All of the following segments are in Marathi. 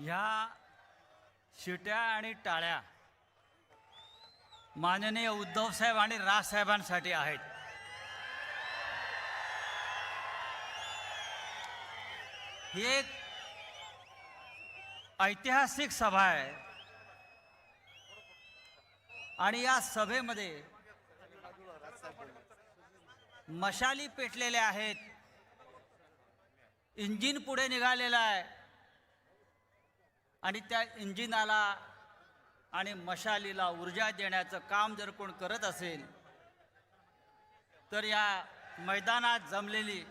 ह्या शिट्या आणि टाळ्या माननीय उद्धवसाहेब आणि राजसाहेबांसाठी आहेत. ही एक ऐतिहासिक सभा आहे. आणि या सभेमध्ये मशाली पेटलेल्या आहेत. इंजिन पुढे निघालेलं आहे. आणि त्या इंजिनाला आणि मशालीला ऊर्जा देण्याचं काम जर कोण करत असेल तर या मैदानात जमलेली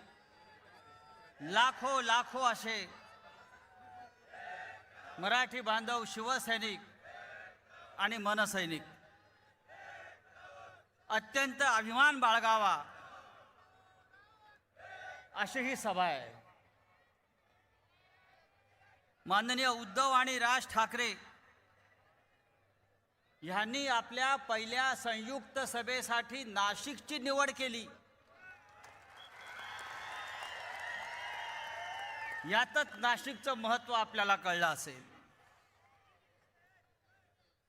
लाखो लाखो असे मराठी बांधव शिवसैनिक आणि मनसैनिक. अत्यंत अभिमान बाळगावा अशी ही सभा आहे. माननीय उद्धव आणि राज ठाकरे ह्यांनी आपल्या पहिल्या संयुक्त सभेसाठी नाशिकची निवड केली. यातच नाशिकचं महत्त्व आपल्याला कळलं असेल.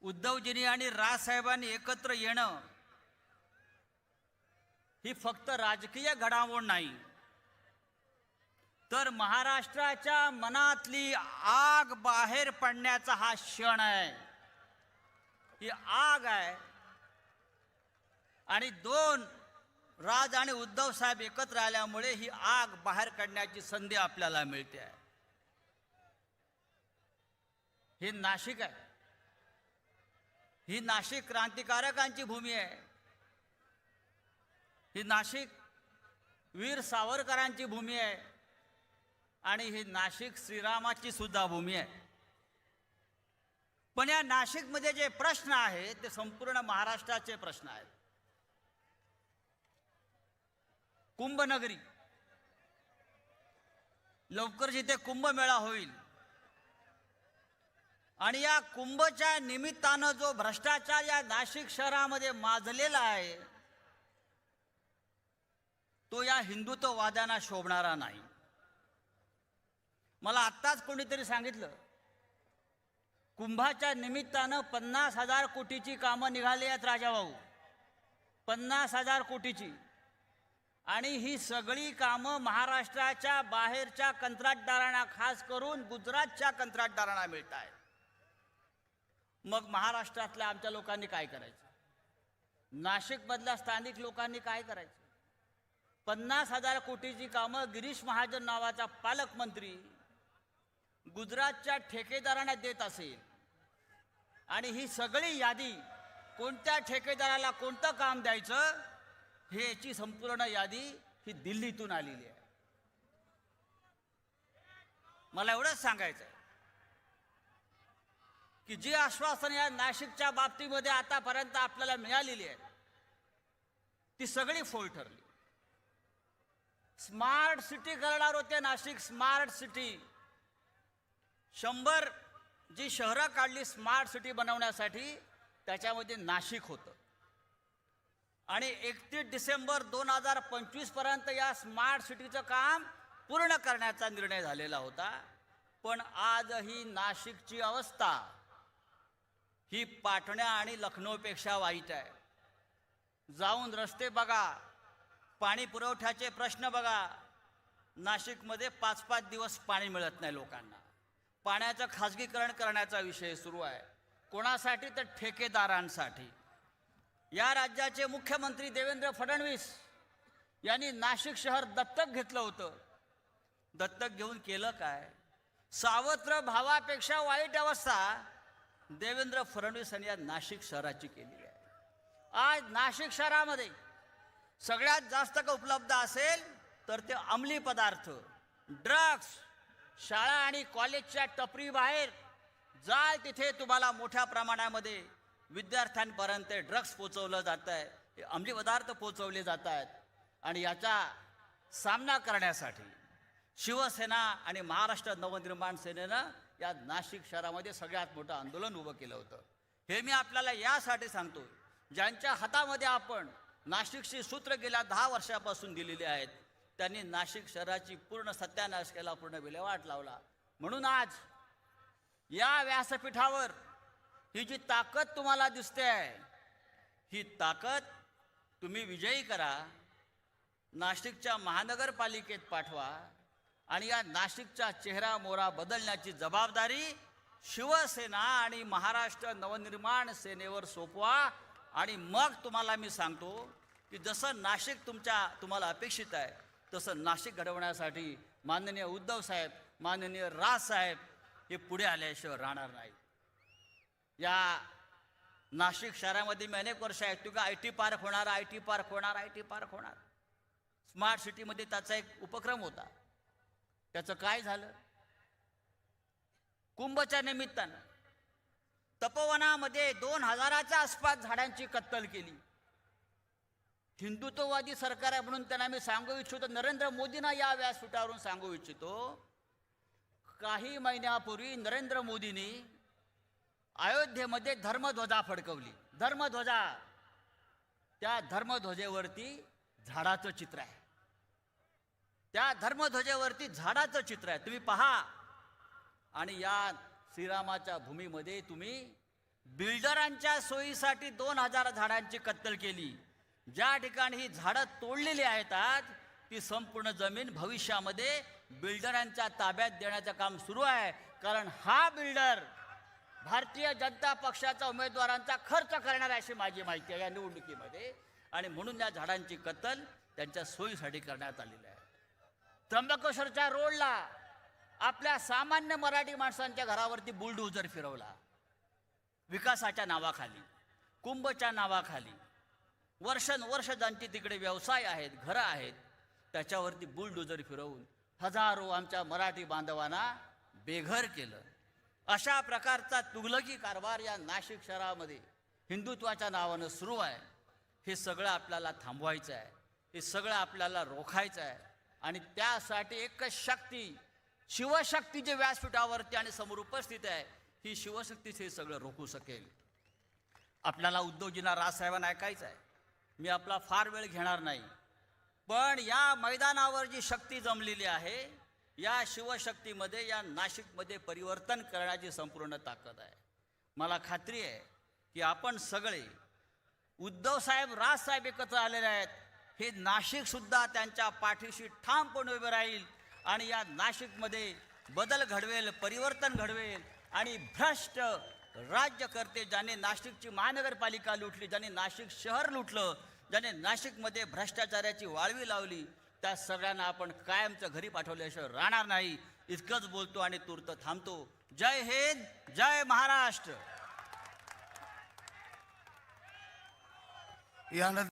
उद्धवजींनी आणि राजसाहेबांनी एकत्र येणं ही फक्त राजकीय घडामोड नाही. तर महाराष्ट्राच्या मनातली आग बाहेर पडण्याचा हा क्षण आहे. ही आग आहे. आणि दोन राज आणि उद्धव साहेब एकत्र आल्यामुळे ही आग बाहेर काढण्याची संधी आपल्याला मिळते आहे. हे नाशिक आहे. ही नाशिक क्रांतिकारकांची भूमी आहे. ही नाशिक वीर सावरकरांची भूमी आहे. आणि ही नाशिक श्रीरामाची सुद्धा भूमी आहे. पण या नाशिकमध्ये जे प्रश्न आहेत ते संपूर्ण महाराष्ट्राचे प्रश्न आहेत. कुंभनगरी. लवकर जिथे कुंभमेळा होईल. आणि या कुंभच्या निमित्तानं जो भ्रष्टाचार या नाशिक शहरामध्ये माजलेला आहे तो या हिंदुत्ववाद्यांना शोभणारा नाही. मला आत्ताच कोणीतरी सांगितलं कुंभाच्या निमित्तानं पन्नास हजार कोटीची कामं निघाली आहेत राजाभाऊ. पन्नास हजार कोटीची. आणि ही सगळी कामं महाराष्ट्राच्या बाहेरच्या कंत्राटदारांना खास करून गुजरातच्या कंत्राटदारांना मिळत आहेत. मग महाराष्ट्रातल्या आमच्या लोकांनी काय करायचं? नाशिकमधल्या स्थानिक लोकांनी काय करायचं? पन्नास हजार कोटीची कामं गिरीश महाजन नावाचा पालकमंत्री गुजरातच्या ठेकेदारांना देत असेल. आणि ही सगळी यादी कोणत्या ठेकेदाराला कोणतं काम द्यायचं हे याची संपूर्ण यादी ही दिल्लीतून आलेली आहे. मला एवढंच सांगायचं आहे की जी आश्वासन या नाशिकच्या बाबतीमध्ये आतापर्यंत आपल्याला मिळालेली आहेत ती सगळी फोल ठरली. स्मार्ट सिटी करणार होते नाशिक स्मार्ट सिटी. शंभर जी शहरं काढली स्मार्ट सिटी बनवण्यासाठी त्याच्यामध्ये नाशिक होतं. आणि एकतीस डिसेंबर दोन हजार पंचवीसपर्यंत या स्मार्ट सिटीचं काम पूर्ण करण्याचा निर्णय झालेला होता. पण आजही नाशिकची अवस्था ही पाटण्या आणि लखनौपेक्षा वाईट आहे. जाऊन रस्ते बघा पाणी पुरवठ्याचे प्रश्न बघा. नाशिकमध्ये पाच पाच दिवस पाणी मिळत नाही लोकांना. पाण्याचं खाजगीकरण करण्याचा विषय सुरू आहे. कोणासाठी तर ठेकेदारांसाठी. या राज्याचे मुख्यमंत्री देवेंद्र फडणवीस यांनी नाशिक शहर दत्तक घेतलं होतं. दत्तक घेऊन केलं काय? सावत्र भावापेक्षा वाईट अवस्था देवेंद्र फडणवीस यांनी या नाशिक शहराची केली आहे. आज नाशिक शहरामध्ये सगळ्यात जास्त का उपलब्ध असेल तर ते अंमली पदार्थ ड्रग्स शाळा आणि कॉलेजच्या टपरी बाहेर जाल तिथे तुम्हाला मोठ्या प्रमाणामध्ये विद्यार्थ्यांपर्यंत ड्रग्स पोचवलं जात आहे हे अंमली पदार्थ पोचवले जात आहेत आणि याचा सामना करण्यासाठी शिवसेना आणि महाराष्ट्र नवनिर्माण सेनेनं या नाशिक शहरामध्ये सगळ्यात मोठं आंदोलन उभं केलं होतं. हे मी आपल्याला यासाठी सांगतो ज्यांच्या हातामध्ये आपण नाशिकची सूत्र गेल्या दहा वर्षापासून दिलेली आहेत त्यांनी नाशिक शहराची पूर्ण सत्यानाश केला पूर्ण विल्हेवाट लावला. म्हणून आज या व्यासपीठावर ही जी ताकद तुम्हाला दिसते आहे ही ताकद तुम्ही विजयी करा नाशिकच्या महानगरपालिकेत पाठवा आणि या नाशिकचा चेहरा मोरा बदलण्याची जबाबदारी शिवसेना आणि महाराष्ट्र नवनिर्माण सेनेवर सोपवा आणि मग तुम्हाला मी सांगतो की जसं नाशिक तुमच्या तुम्हाला अपेक्षित आहे तसं नाशिक घडवण्यासाठी माननीय उद्धव साहेब माननीय राज साहेब हे पुढे आल्याशिवाय राहणार नाही या नाशिक शहरामध्ये मी अनेक वर्ष ऐकतो तुका आय टी पार्क होणार आय टी पार्क होणार आय टी पार्क होणार. स्मार्ट सिटीमध्ये त्याचा एक उपक्रम होता. त्याचं काय झालं? कुंभच्या निमित्तानं तपोवनामध्ये दोन हजाराच्या आसपास झाडांची कत्तल केली. हिंदुत्ववादी सरकार आहे म्हणून त्यांना मी सांगू इच्छितो. नरेंद्र मोदींना या व्यासपीठावरून सांगू इच्छितो. काही महिन्यापूर्वी नरेंद्र मोदींनी अयोध्येमध्ये धर्मध्वजा फडकवली. धर्मध्वजा त्या धर्मध्वजेवरती झाडाचं चित्र आहे. त्या धर्मध्वजेवरती झाडाचं चित्र आहे. तुम्ही पहा. आणि या श्रीरामाच्या भूमीमध्ये तुम्ही बिल्डरांच्या सोयीसाठी दोन हजार झाडांची कत्तल केली. ज्या ठिकाणी ही झाडं तोडलेली आहेत आज ती संपूर्ण जमीन भविष्यामध्ये बिल्डरांच्या ताब्यात देण्याचं काम सुरू आहे. कारण हा बिल्डर भारतीय जनता पक्षाच्या उमेदवारांचा खर्च करणार आहे अशी माझी माहिती आहे या निवडणुकीमध्ये. आणि म्हणून या झाडांची कत्तल त्यांच्या सोयीसाठी करण्यात आलेली आहे. त्र्यंबकेश्वरच्या रोडला आपल्या सामान्य मराठी माणसांच्या घरावरती बुलडोजर फिरवला. विकासाच्या नावाखाली कुंभच्या नावाखाली वर्षानुवर्ष ज्यांची तिकडे व्यवसाय आहेत घरं आहेत त्याच्यावरती बुलडोजर फिरवून हजारो आमच्या मराठी बांधवांना बेघर केलं. अशा प्रकारचा तुगलकी कारभार या नाशिक शहरामध्ये हिंदुत्वाच्या नावानं सुरू आहे. हे सगळं आपल्याला थांबवायचं आहे. हे सगळं आपल्याला रोखायचं आहे. आणि त्यासाठी एकच शक्ती शिवशक्ती जे व्यासपीठावरती आणि समोर उपस्थित आहे ही शिवशक्तीच हे सगळं रोखू शकेल. आपल्याला उद्धवजींना राजसाहेबांना ऐकायचं आहे. मी आपला फार वेळ घेणार नाही. पण या मैदानावर जी शक्ती जमलेली आहे या शिवशक्तीमध्ये या नाशिकमध्ये परिवर्तन करण्याची संपूर्ण ताकद आहे. मला खात्री आहे की आपण सगळे उद्धव साहेब राजसाहेब एकत्र आलेले आहेत. हे नाशिकसुद्धा त्यांच्या पाठीशी ठामपणे उभे राहील आणि या नाशिकमध्ये बदल घडवेल परिवर्तन घडवेल आणि भ्रष्ट राज्यकर्ते ज्याने नाशिकची महानगरपालिका लुटली ज्याने नाशिक शहर लुटलं ज्याने नाशिकमध्ये भ्रष्टाचाराची वाळवी लावली त्या सगळ्यांना आपण कायमचं घरी पाठवल्याशिवाय राहणार नाही. इतकंच बोलतो आणि तूर्त थांबतो. जय हिंद जय महाराष्ट्र. यानंतर